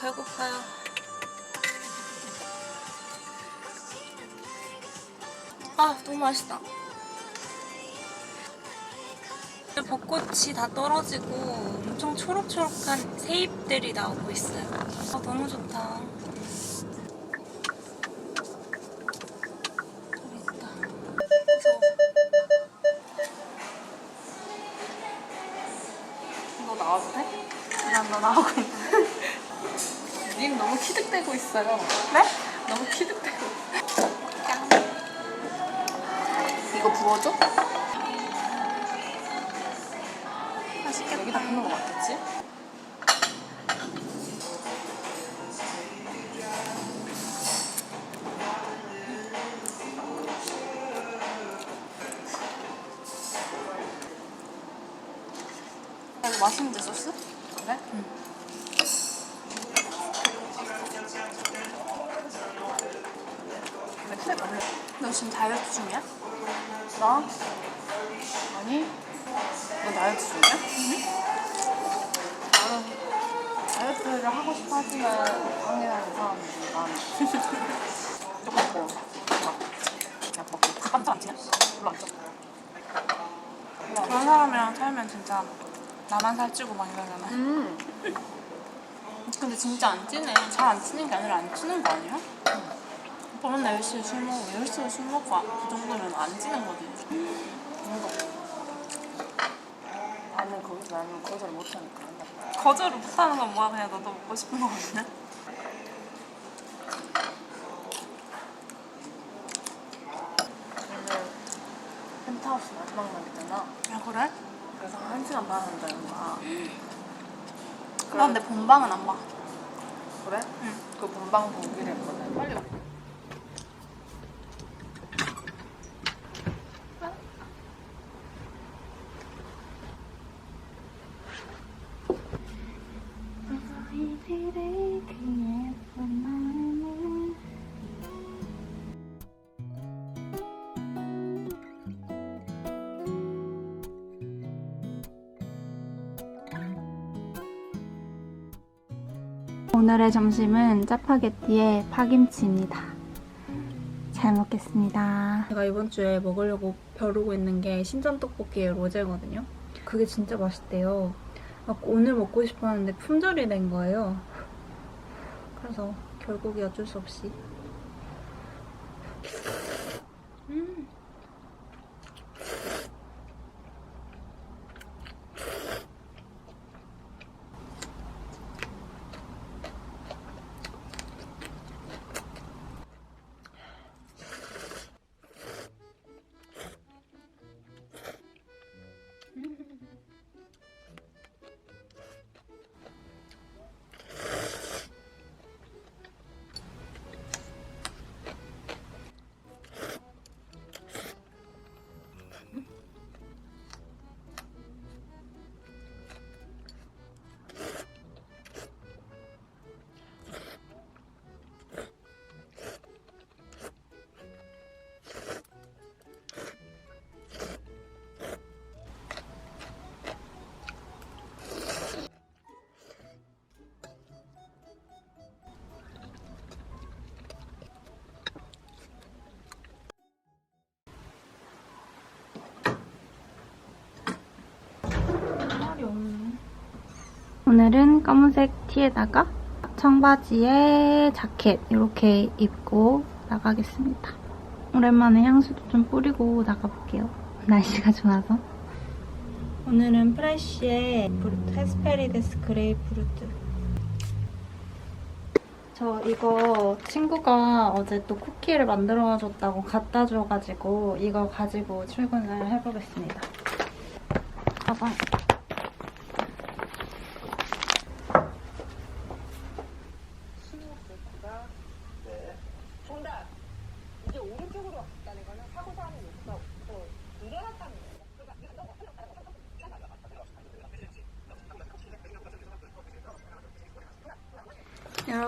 배고파요. 아, 너무 맛있다. 벚꽃이 다 떨어지고 엄청 초록초록한 새잎들이 나오고 있어요. 아, 너무 좋다. 있어요. 네? 너무. 짠. 이거 부어줘? 맛있겠다. 여기다 붓는 거 맞겠지? 아, 이거 맛있는데 소스? 그래? 응. 왜 그래 원래? 너 지금 다이어트 중이야? 나? 아니 너 다이어트 중이야? 나는 다이어트를 하고 싶어 하지만 방해하는 나는 조금 먹고 막 그냥 먹고 밥반찬 안 치냐? 별로 안 쪄. 그런 사람이랑 살면 진짜 나만 살찌고 막 이러잖아. 음. 근데 진짜 안 찌네. 잘 안 찌는 게 아니라 안 찌는 거 아니야? 맨날 10시에 술 먹고 10시에 술 먹고 그 정도면 안 찌는 거지. 나는 거기서 나는 거절 못하니까 안 나. 거절을 못하는 건 뭐야? 그냥 너도 먹고 싶은 거거든. 오늘 펜트하우스 마지막 날이잖아. 야 그래? 그래서 한 시간 반 한다는 거야. 나 근데 본방은 안 봐. 그래? 응. 그 본방 보기로 했거든. 빨리 와. 오늘의 점심은 짜파게티에 파김치입니다. 잘 먹겠습니다. 제가 이번 주에 먹으려고 벼르고 있는 게 신전 떡볶이의 로제거든요. 그게 진짜 맛있대요. 막 오늘 먹고 싶었는데 품절이 된 거예요. 그래서 결국에 어쩔 수 없이. 음. 오늘은 검은색 티에다가 청바지에 자켓 이렇게 입고 나가겠습니다. 오랜만에 향수도 좀 뿌리고 나가볼게요. 날씨가 좋아서. 오늘은 프레쉬의 헤스페리데스 그레이프루트. 저 이거 친구가 어제 또 쿠키를 만들어줬다고 갖다 줘가지고 이거 가지고 출근을 해보겠습니다. 가방.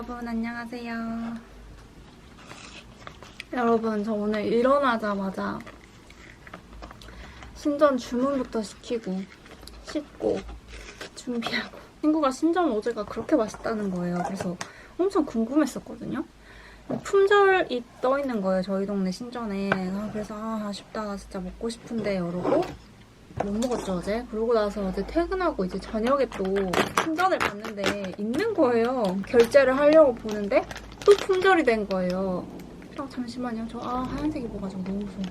여러분 안녕하세요. 여러분 저 오늘 일어나자마자 신전 주문부터 시키고 씻고 준비하고 친구가 신전 로제가 그렇게 맛있다는 거예요. 그래서 엄청 궁금했었거든요. 품절이 떠 있는 거예요. 저희 동네 신전에. 아, 그래서 아, 아쉽다. 진짜 먹고 싶은데 이러고 못 먹었죠 어제. 그러고 나서 어제 퇴근하고 이제 저녁에 또 신전을 봤는데 있는 거예요. 결제를 하려고 보는데 또 품절이 된 거예요. 아 잠시만요. 저 아 하얀색 입어가지고 너무 무서워.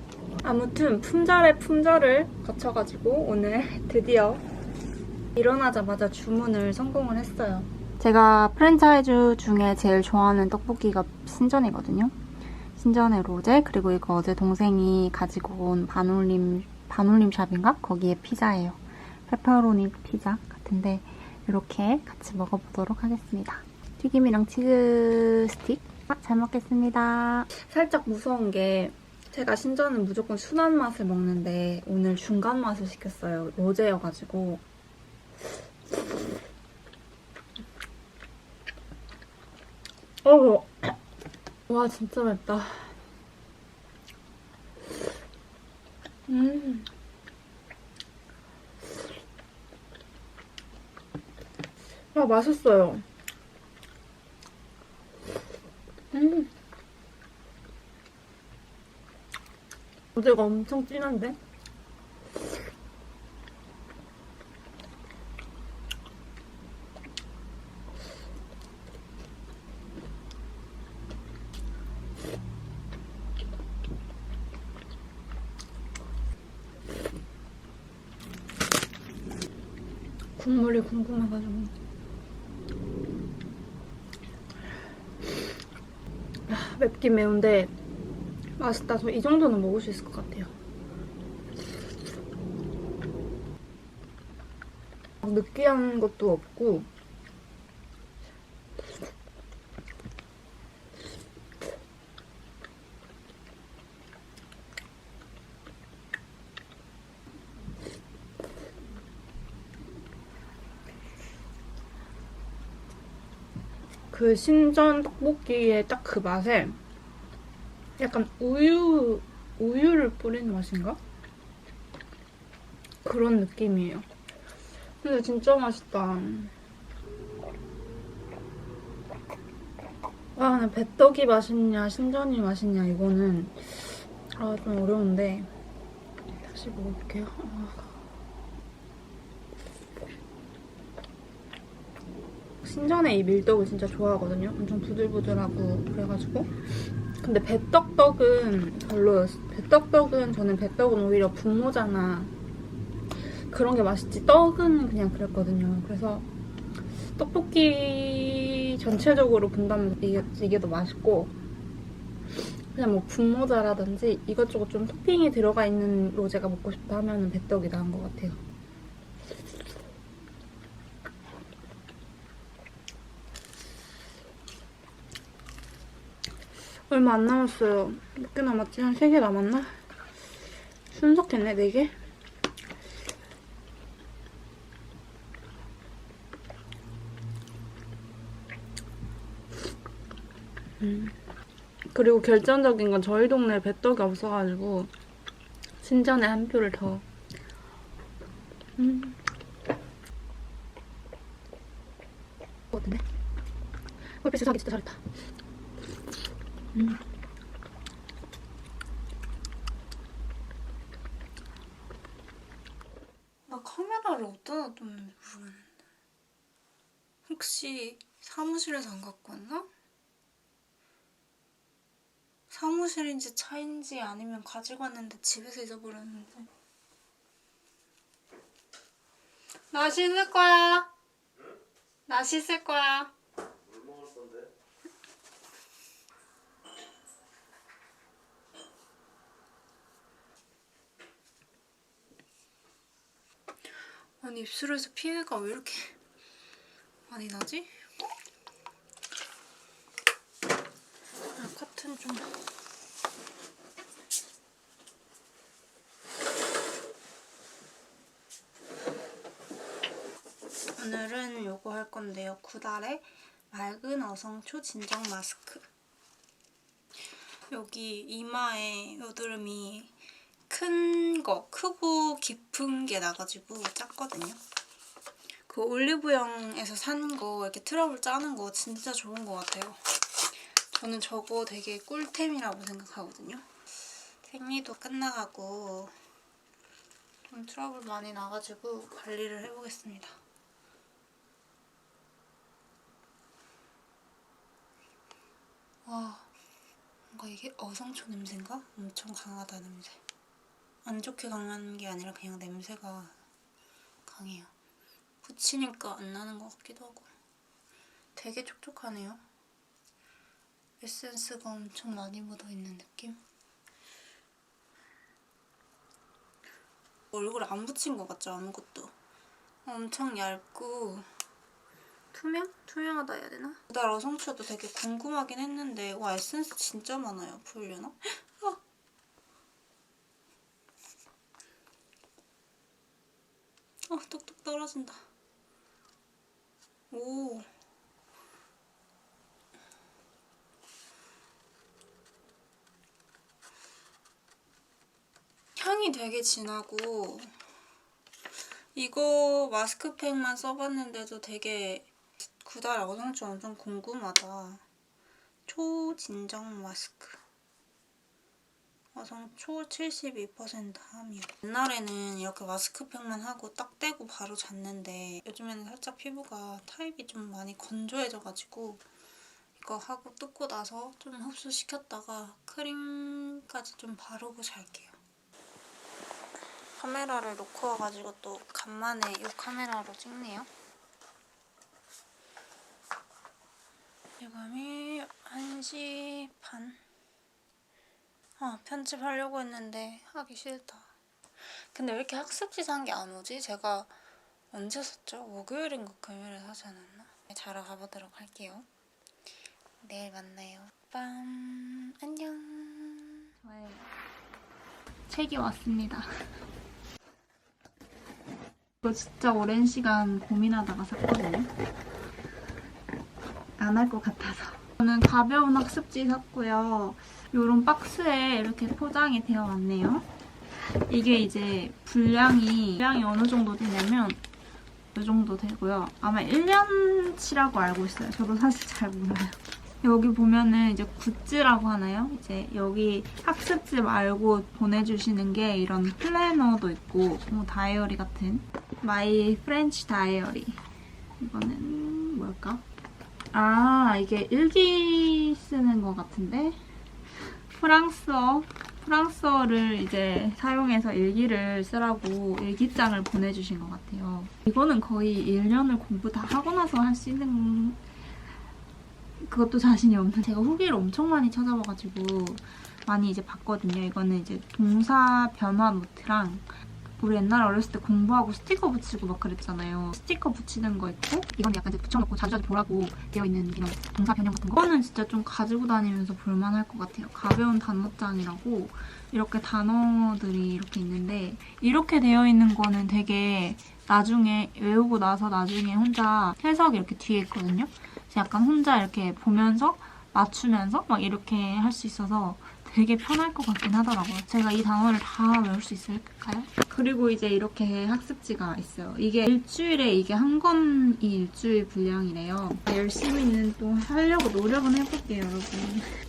아무튼 품절에 품절을 거쳐가지고 오늘 드디어 일어나자마자 주문을 성공을 했어요. 제가 프랜차이즈 중에 제일 좋아하는 떡볶이가 신전이거든요. 신전의 로제 그리고 이거 어제 동생이 가지고 온 반올림 반올림 샵인가 거기에 피자예요. 페퍼로니 피자 같은데 이렇게 같이 먹어보도록 하겠습니다. 튀김이랑 치즈 스틱 아, 잘 먹겠습니다. 살짝 무서운 게 제가 신전은 무조건 순한 맛을 먹는데 오늘 중간 맛을 시켰어요. 로제여가지고 어우 와 진짜 맵다. 음. 아 맛있어요. 음. 어제가 엄청 진한데? 국물이 궁금해가지고. 아, 맵긴 매운데 맛있다. 저 이 정도는 먹을 수 있을 것 같아요. 느끼한 것도 없고 그 신전 떡볶이의 딱 그 맛에 약간 우유 우유를 뿌린 맛인가? 그런 느낌이에요. 근데 진짜 맛있다. 아, 근데 배떡이 맛있냐, 신전이 맛있냐, 이거는 아, 좀 어려운데 다시 먹어볼게요. 아. 신전의 이 밀떡을 진짜 좋아하거든요. 엄청 부들부들하고 그래가지고 근데 배떡떡은 별로였어. 배떡떡은 저는 배떡은 오히려 분모자나 그런 게 맛있지 떡은 그냥 그랬거든요. 그래서 떡볶이 전체적으로 본다면 이게, 이게 더 맛있고 그냥 뭐 분모자라든지 이것저것 좀 토핑이 들어가 있는 로제가 먹고 싶다 하면 배떡이 나은 것 같아요. 얼마 안 남았어요. 몇 개 남았지? 한 3개 남았나? 순삭했네, 4개? 음. 그리고 결정적인 건 저희 동네에 배떡이 없어가지고 신전에 한 표를 더. 음. 어떠네? 홀피스 사기 진짜 잘했다. 음. 나 카메라를 어디다 놨는지 모르겠는데. 혹시 사무실에서 안 갖고 왔나? 사무실인지 차인지 아니면 가지고 왔는데 집에서 잊어버렸는데. 나 씻을 거야. 나 씻을 거야. 아니 입술에서 피해가 왜 이렇게 많이 나지? 아, 커튼 좀 오늘은 요거 할 건데요. 구달의 맑은 어성초 진정 마스크 여기 이마에 여드름이 큰 거, 크고 깊은 게 나가지고 짰거든요. 그 올리브영에서 산 거 이렇게 트러블 짜는 거 진짜 좋은 것 같아요. 저는 저거 되게 꿀템이라고 생각하거든요. 생리도 끝나가고 좀 트러블 많이 나가지고 관리를 해보겠습니다. 와, 뭔가 이게 어성초 냄새인가? 엄청 강하다 냄새. 안 좋게 강한 게 아니라 그냥 냄새가 강해요. 붙이니까 안 나는 것 같기도 하고. 되게 촉촉하네요. 에센스가 엄청 많이 묻어있는 느낌? 얼굴에 안 붙인 것 같죠? 아무것도. 엄청 얇고 투명? 투명하다 해야 되나? 그달 어성초도 되게 궁금하긴 했는데 와 에센스 진짜 많아요. 보이려나? 아. 어, 뚝뚝 떨어진다. 오. 향이 되게 진하고 이거 마스크팩만 써봤는데도 되게 그달 어성초 엄청 궁금하다. 초진정 마스크. 어성초 72% 함유. 옛날에는 이렇게 마스크팩만 하고 딱 떼고 바로 잤는데 요즘에는 살짝 피부가 타입이 좀 많이 건조해져가지고 이거 하고 뜯고 나서 좀 흡수시켰다가 크림까지 좀 바르고 잘게요. 카메라를 놓고 와가지고 또 간만에 이 카메라로 찍네요. 지금이 1시 반. 아, 편집하려고 했는데 하기 싫다. 근데 왜 이렇게 학습지 산게안 오지? 제가 언제 샀죠? 목요일인가 금요일에 사지 않았나? 자러 가보도록 할게요. 내일 만나요. 빰 안녕. 저의 책이 왔습니다. 이거 진짜 오랜 시간 고민하다가 샀거든요. 안 할 것 같아서. 저는 가벼운 학습지 샀고요. 이런 박스에 이렇게 포장이 되어 왔네요. 이게 이제 분량이 분량이 어느 정도 되냐면 이 정도 되고요. 아마 1년치라고 알고 있어요. 저도 사실 잘 몰라요. 여기 보면은 이제 굿즈라고 하나요? 이제 여기 학습지 말고 보내주시는 게 이런 플래너도 있고 뭐 다이어리 같은 마이 프렌치 다이어리 이거는? 아 이게 일기 쓰는 것 같은데 프랑스어 프랑스어를 이제 사용해서 일기를 쓰라고 일기장을 보내주신 것 같아요. 이거는 거의 1년을 공부 다 하고 나서 할 수 있는 그것도 자신이 없는 제가 후기를 엄청 많이 찾아봐가지고 많이 이제 봤거든요. 이거는 이제 동사 변화 노트랑 우리 옛날에 어렸을 때 공부하고 스티커 붙이고 막 그랬잖아요. 스티커 붙이는 거 있고 이건 약간 이제 붙여놓고 자주자주 보라고 되어 있는 이런 동사 변형 같은 거. 이거는 진짜 좀 가지고 다니면서 볼만할 것 같아요. 가벼운 단어장이라고 이렇게 단어들이 이렇게 있는데 이렇게 되어 있는 거는 되게 나중에 외우고 나서 나중에 혼자 해석 이렇게 뒤에 있거든요. 약간 혼자 이렇게 보면서 맞추면서 막 이렇게 할 수 있어서 되게 편할 것 같긴 하더라고요. 제가 이 단어를 다 외울 수 있을까요? 그리고 이제 이렇게 학습지가 있어요. 이게 일주일에 이게 한 권이 일주일 분량이래요. 열심히는 또 하려고 노력은 해볼게요, 여러분.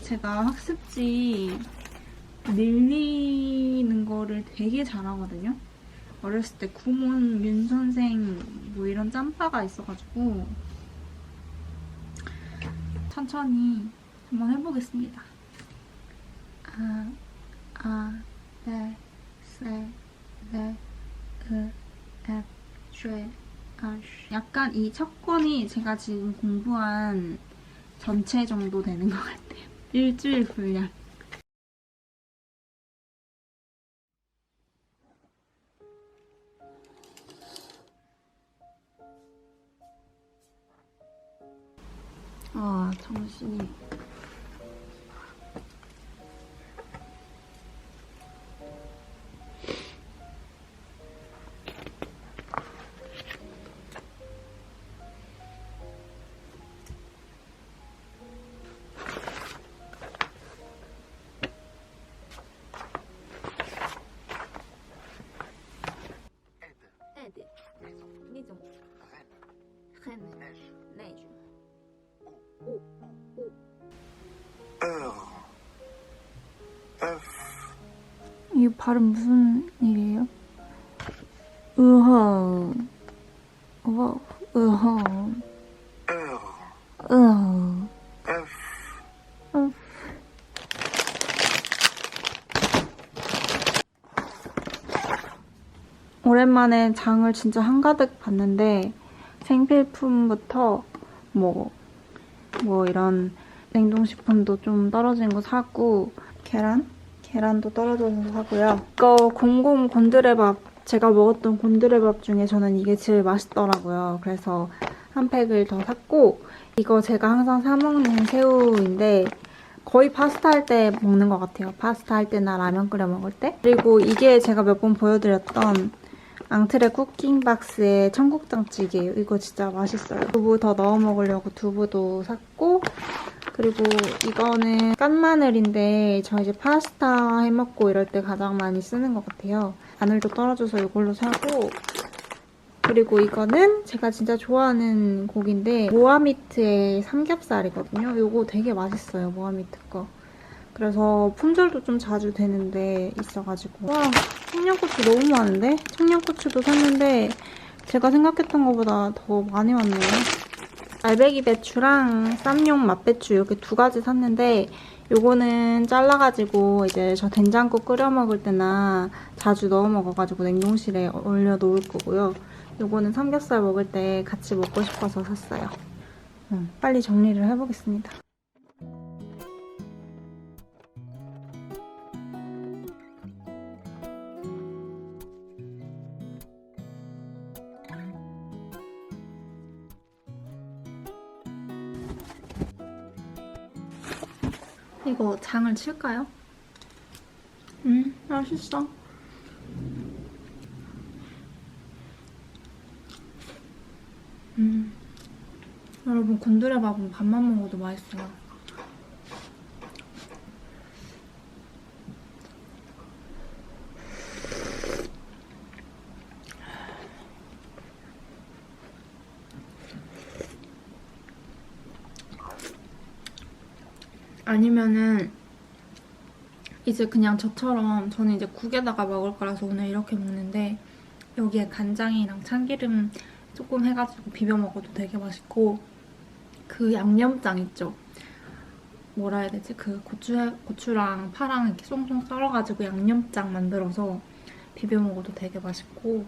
제가 학습지 밀리는 거를 되게 잘하거든요. 어렸을 때 구몬 윤 선생 뭐 이런 짬바가 있어가지고 천천히 한번 해보겠습니다. 아, 아, 네, 세, 네, 아, 쉐. 약간 이 첫 권이 제가 지금 공부한 전체 정도 되는 것 같아요. 일주일 분량. 내주. 이 발음 무슨 일이에요? 으허. 와, 으허. 오랜만에 장을 진짜 한가득 봤는데 생필품부터 뭐, 뭐 이런 냉동식품도 좀 떨어진 거 사고 계란? 계란도 떨어져서 사고요. 이거 곰곰 곤드레밥 제가 먹었던 곤드레밥 중에 저는 이게 제일 맛있더라고요. 그래서 한 팩을 더 샀고 이거 제가 항상 사 먹는 새우인데 거의 파스타 할 때 먹는 것 같아요. 파스타 할 때나 라면 끓여 먹을 때. 그리고 이게 제가 몇 번 보여드렸던 앙트레 쿠킹박스의 청국장찌개예요. 이거 진짜 맛있어요. 두부 더 넣어 먹으려고 두부도 샀고 그리고 이거는 깐마늘인데 저 이제 파스타 해먹고 이럴 때 가장 많이 쓰는 것 같아요. 마늘도 떨어져서 이걸로 사고 그리고 이거는 제가 진짜 좋아하는 고기인데 모아미트의 삼겹살이거든요. 이거 되게 맛있어요. 모아미트 거. 그래서 품절도 좀 자주 되는데 있어가지고 와 청양고추 너무 많은데? 청양고추도 샀는데 제가 생각했던 것보다 더 많이 왔네요. 알배기 배추랑 쌈용 맛배추 이렇게 두 가지 샀는데 요거는 잘라가지고 이제 저 된장국 끓여 먹을 때나 자주 넣어 먹어가지고 냉동실에 얼려 놓을 거고요. 요거는 삼겹살 먹을 때 같이 먹고 싶어서 샀어요. 음, 빨리 정리를 해보겠습니다. 이거 장을 칠까요? 음, 맛있어. 음. 여러분, 곤드레밥은 밥만 먹어도 맛있어요. 아니면은 이제 그냥 저처럼 저는 이제 국에다가 먹을 거라서 오늘 이렇게 먹는데 여기에 간장이랑 참기름 조금 해가지고 비벼 먹어도 되게 맛있고 그 양념장 있죠? 뭐라 해야 되지? 그 고추, 고추랑 파랑 이렇게 송송 썰어가지고 양념장 만들어서 비벼 먹어도 되게 맛있고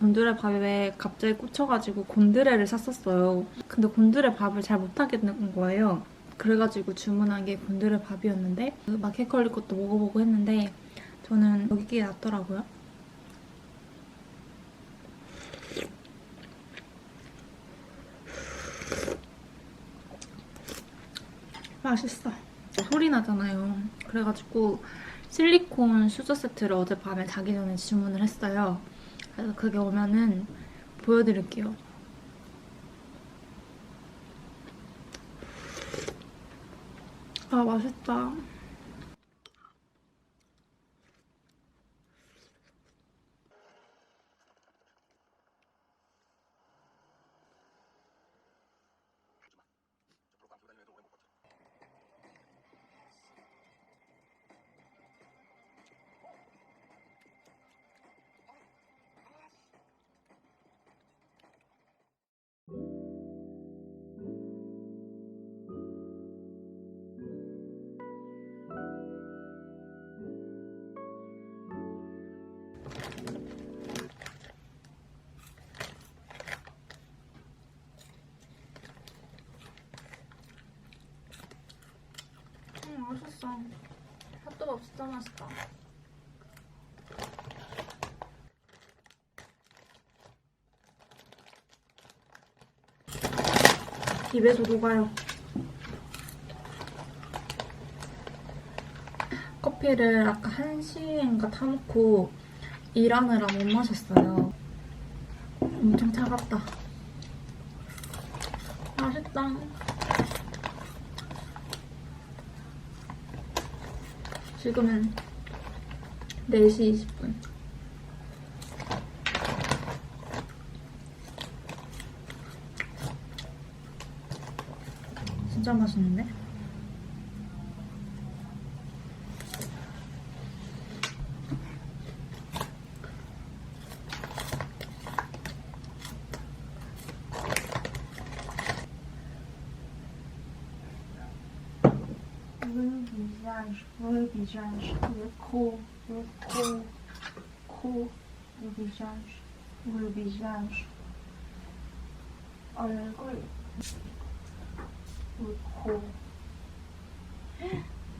곤드레 밥에 갑자기 꽂혀가지고 곤드레를 샀었어요. 근데 곤드레 밥을 잘 못하겠는 거예요. 그래가지고 주문한 게 곤드레 밥이었는데 그 마켓컬리 것도 먹어보고 했는데 저는 여기 게 낫더라고요. 맛있어. 소리 나잖아요. 그래가지고 실리콘 수저 세트를 어젯밤에 자기 전에 주문을 했어요. 그래서 그게 오면은 보여드릴게요. 아 맛있다. 맛있어. 핫도그 진짜 맛있다. 입에서 녹아요. 커피를 아까 1시인가 타놓고 일하느라 못 마셨어요. 엄청 차갑다. 맛있다. 지금은 4시 20분. 진짜 맛있는데? 장시, 코, 코, 코, 여기 장시, 여기 장시, 얼굴, 코.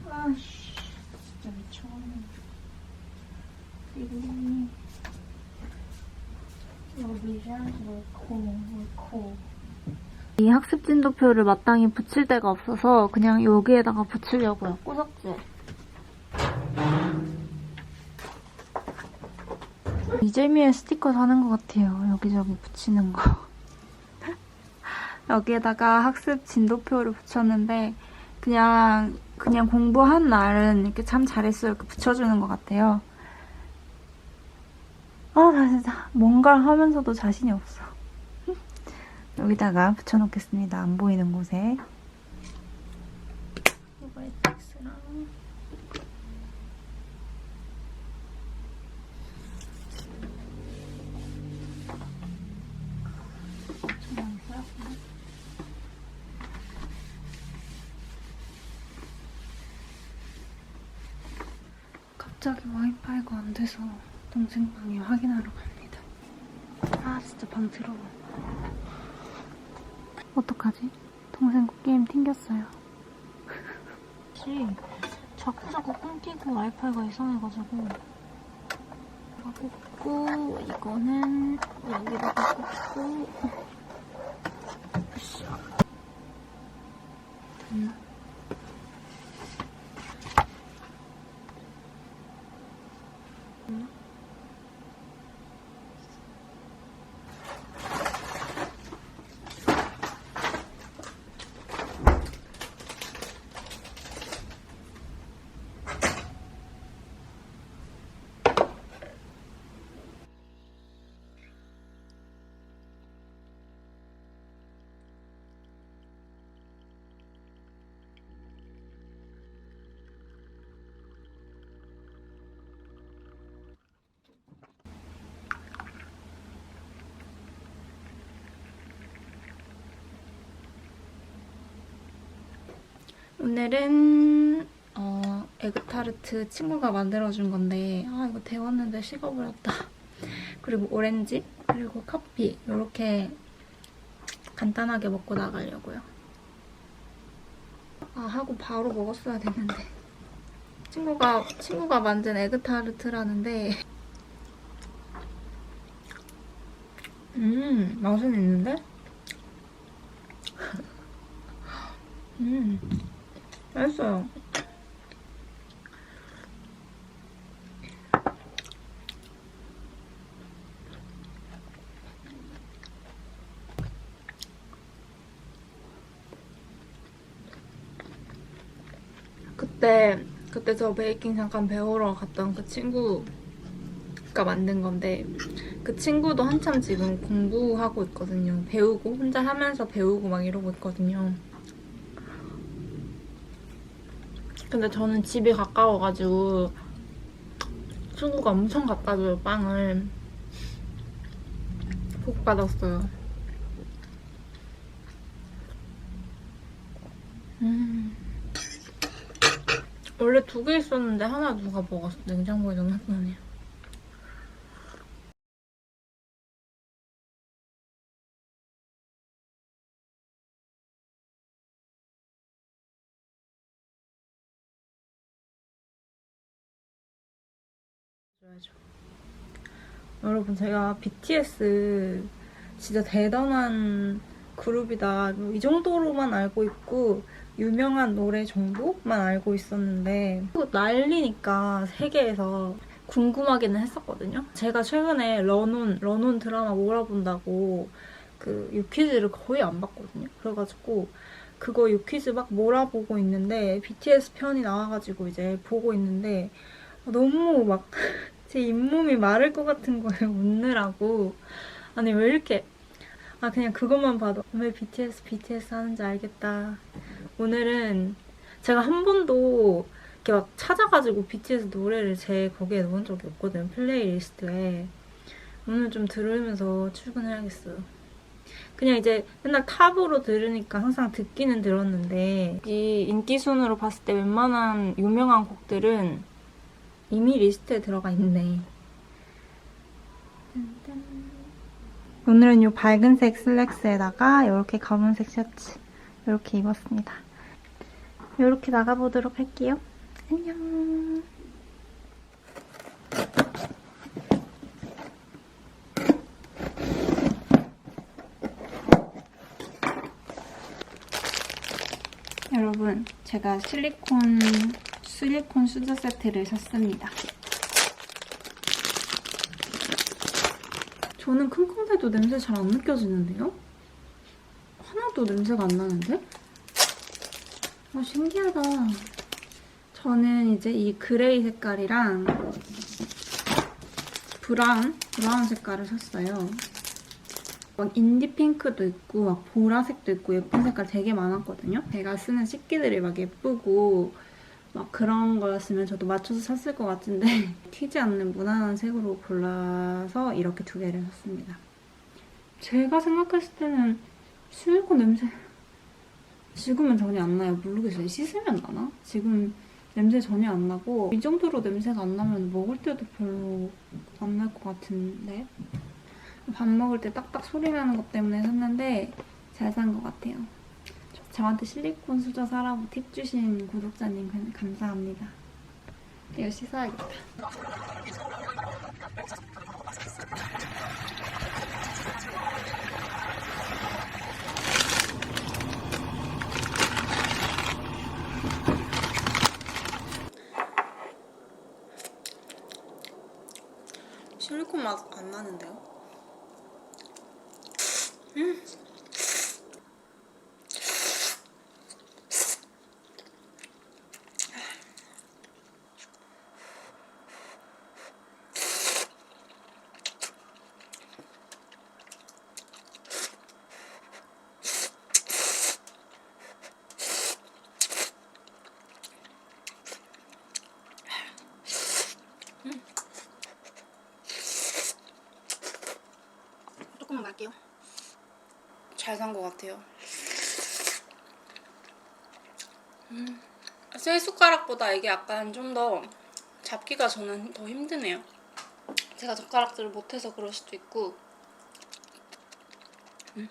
아씨, 진짜 미쳐버리네. 이분이 여기 장시, 코, 코. 이 학습 진도표를 마땅히 붙일 데가 없어서 그냥 여기에다가 붙이려고요. 꾸석질. 이재미의 스티커 사는 것 같아요. 여기저기 붙이는 거. 여기에다가 학습 진도표를 붙였는데 그냥 그냥 공부한 날은 이렇게 참 잘했어요. 이렇게 붙여주는 것 같아요. 아, 나 진짜 뭔가를 하면서도 자신이 없어. 여기다가 붙여놓겠습니다. 안 보이는 곳에. 이거에 텍스랑 갑자기 와이파이가 안 돼서 동생 방에 확인하러 갑니다. 아 진짜 방 더러워. 어떡하지? 동생 거 게임 튕겼어요. 혹시 자꾸 자꾸 끊기고 와이파이가 이상해가지고 이거 꽂고 이거는 여기다가 꽂고 오늘은 어, 에그타르트 친구가 만들어준 건데 아 이거 데웠는데 식어버렸다. 그리고 오렌지 그리고 커피 이렇게 간단하게 먹고 나가려고요. 아 하고 바로 먹었어야 됐는데 친구가 친구가 만든 에그타르트라는데 음 맛은 있는데 음 맛있어요. 그때 그때 저 베이킹 잠깐 배우러 갔던 그 친구가 만든 건데 그 친구도 한참 지금 공부하고 있거든요. 배우고 혼자 하면서 배우고 막 이러고 있거든요. 근데 저는 집이 가까워가지고 친구가 엄청 갖다 줘요 빵을 복 받았어요. 음. 원래 두 개 있었는데 하나 누가 먹었어. 냉장고에 넣어놨더니. 여러분 제가 BTS 진짜 대단한 그룹이다. 이 정도로만 알고 있고 유명한 노래 정도만 알고 있었는데 또 난리니까 세계에서 궁금하기는 했었거든요. 제가 최근에 런온 런온 드라마 몰아본다고 그 유퀴즈를 거의 안 봤거든요. 그래가지고 그거 유퀴즈 막 몰아보고 있는데 BTS 편이 나와가지고 이제 보고 있는데 너무 막 제 잇몸이 마를 것 같은 거예요. 웃느라고. 아니 왜 이렇게 아 그냥 그것만 봐도 왜 BTS BTS 하는지 알겠다. 오늘은 제가 한 번도 이렇게 막 찾아가지고 BTS 노래를 제 거기에 넣은 적이 없거든요. 플레이리스트에. 오늘 좀 들으면서 출근해야겠어요. 그냥 이제 맨날 탑으로 들으니까 항상 듣기는 들었는데 이 인기 순으로 봤을 때 웬만한 유명한 곡들은 이미 리스트에 들어가 있네. 오늘은 이 밝은색 슬랙스에다가 이렇게 검은색 셔츠 이렇게 입었습니다. 이렇게 나가보도록 할게요. 안녕. 여러분, 제가 실리콘 실리콘 수저 세트를 샀습니다. 저는 킁킁대도 냄새 잘 안 느껴지는데요? 하나도 냄새가 안 나는데? 아, 신기하다. 저는 이제 이 그레이 색깔이랑 브라운, 브라운 색깔을 샀어요. 막 인디 핑크도 있고 막 보라색도 있고 예쁜 색깔 되게 많았거든요. 제가 쓰는 식기들이 막 예쁘고 막 그런 거였으면 저도 맞춰서 샀을 것 같은데 튀지 않는 무난한 색으로 골라서 이렇게 두 개를 샀습니다. 제가 생각했을 때는 실리콘 냄새 지금은 전혀 안 나요. 모르겠어요. 씻으면 나나? 지금 냄새 전혀 안 나고 이 정도로 냄새가 안 나면 먹을 때도 별로 안 날 것 같은데 밥 먹을 때 딱딱 소리 나는 것 때문에 샀는데 잘 산 것 같아요. 저- 저한테 실리콘 수저 사라고 팁 주신 구독자님 감- 감사합니다. 이거 씻어야겠다. 실리콘 맛 안 나는데요? 조 잘 산 것 같아요. 음, 새 숟가락보다 이게 약간 좀 더 잡기가 저는 더 힘드네요. 제가 젓가락질을 못해서 그럴 수도 있고. 음.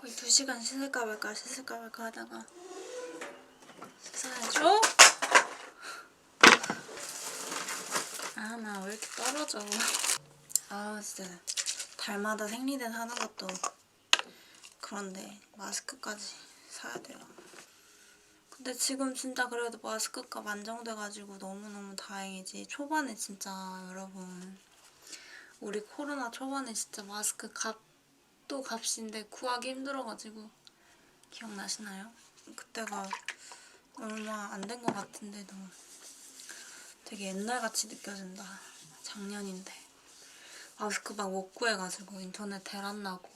거의 2시간 씻을까 말까 씻을까 말까 하다가 씻어야죠. 아, 나 왜 이렇게 떨어져. 아, 진짜. 달마다 생리대 사는 것도 그런데 마스크까지 사야 돼요. 근데 지금 진짜 그래도 마스크값 안정돼가지고 너무너무 다행이지. 초반에 진짜 여러분. 우리 코로나 초반에 진짜 마스크 값도 값인데 구하기 힘들어가지고. 기억나시나요? 그때가 얼마 안 된 것 같은데도 되게 옛날같이 느껴진다. 작년인데. 마스크 막 못 구해가지고 인터넷 대란 나고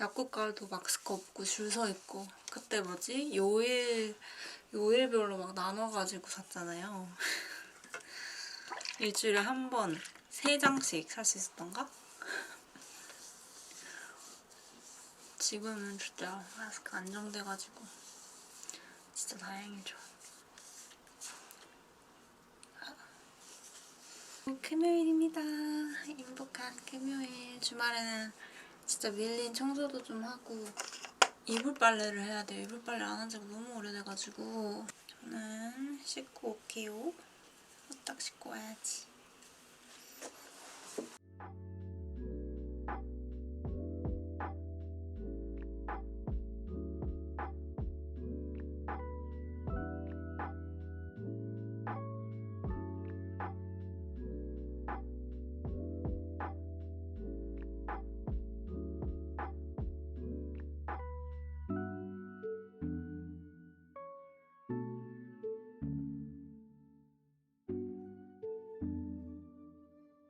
약국 가도 마스크 없고 줄 서 있고 그때 뭐지? 요일 요일별로 막 나눠가지고 샀잖아요. 일주일에 한 번 세 장씩 살 수 있었던가? 지금은 진짜 마스크 안정돼가지고 진짜 다행이죠. 금요일입니다. 행복한 금요일. 주말에는 진짜 밀린 청소도 좀 하고 이불 빨래를 해야 돼요. 이불 빨래 안 한 지가 너무 오래돼가지고 저는 씻고 올게요. 후딱 씻고 와야지.